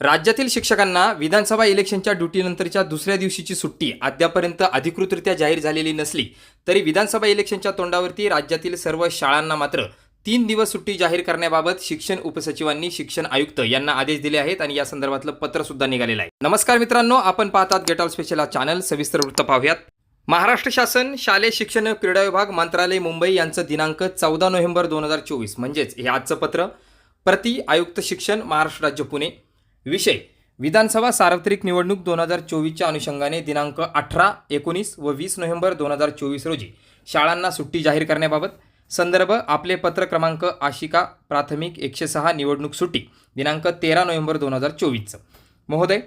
राज्यातील शिक्षकांना विधानसभा इलेक्शनच्या ड्युटीनंतरच्या दुसऱ्या दिवशीची सुट्टी अद्यापर्यंत अधिकृतरित्या जाहीर झालेली नसली तरी विधानसभा इलेक्शनच्या तोंडावरती राज्यातील सर्व शाळांना मात्र तीन दिवस सुट्टी जाहीर करण्याबाबत शिक्षण उपसचिवांनी शिक्षण आयुक्त यांना आदेश दिले आहेत आणि या संदर्भातलं पत्र सुद्धा निघालेलं आहे. नमस्कार मित्रांनो आपण पाहतात गेट ऑल स्पेशल चॅनल सविस्तर वृत्त पाहूयात. महाराष्ट्र शासन शालेय शिक्षण क्रीडा विभाग मंत्रालय मुंबई यांचं दिनांक चौदा नोव्हेंबर दोन हजार चोवीस म्हणजेच हे आजचं पत्र. प्रति आयुक्त शिक्षण महाराष्ट्र राज्य पुणे. विषय. विधानसभा सार्वत्रिक निवडणूक दोन हजार चोवीसच्या अनुषंगाने दिनांक अठरा एकोणीस व वीस नोव्हेंबर दोन हजार चोवीस रोजी शाळांना सुट्टी जाहीर करण्याबाबत संदर्भ आपले पत्र क्रमांक आशिका प्राथमिक एकशे सहा निवडणूक सुट्टी दिनांक तेरा नोव्हेंबर दोन हजार चोवीसचं महोदय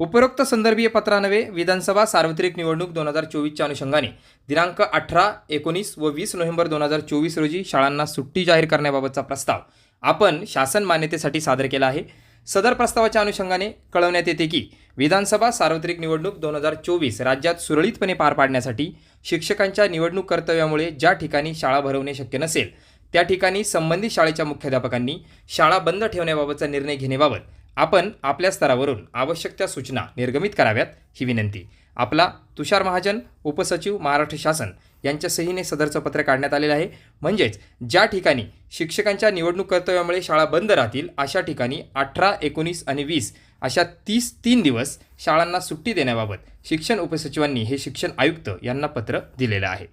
उपरोक्त संदर्भीय पत्रानवे विधानसभा सार्वत्रिक निवडणूक दोन हजार चोवीसच्या अनुषंगाने दिनांक अठरा एकोणीस व वीस नोव्हेंबर दोन हजार चोवीस रोजी शाळांना सुट्टी जाहीर करण्याबाबतचा प्रस्ताव आपण शासन मान्यतेसाठी सादर केला आहे. सदर प्रस्तावाच्या अनुषंगाने कळवण्यात येते की विधानसभा सार्वत्रिक निवडणूक दोन हजार चोवीस राज्यात सुरळीतपणे पार पाडण्यासाठी शिक्षकांच्या निवडणूक कर्तव्यामुळे ज्या ठिकाणी शाळा भरवणे शक्य नसेल त्या ठिकाणी संबंधित शाळेच्या मुख्याध्यापकांनी शाळा बंद ठेवण्याबाबतचा निर्णय घेण्याबाबत आपण आपल्या स्तरावरून आवश्यक त्या सूचना निर्गमित कराव्यात ही विनंती. आपला तुषार महाजन उपसचिव महाराष्ट्र शासन यांच्या सहीने सदरचं पत्र काढण्यात आलेलं आहे. म्हणजेच ज्या ठिकाणी शिक्षकांच्या निवडणूक कर्तव्यामुळे शाळा बंद राहतील अशा ठिकाणी अठरा एकोणीस आणि वीस अशा तीस तीन दिवस शाळांना सुट्टी देण्याबाबत शिक्षण उपसचिवांनी हे शिक्षण आयुक्त यांना पत्र दिलेलं आहे.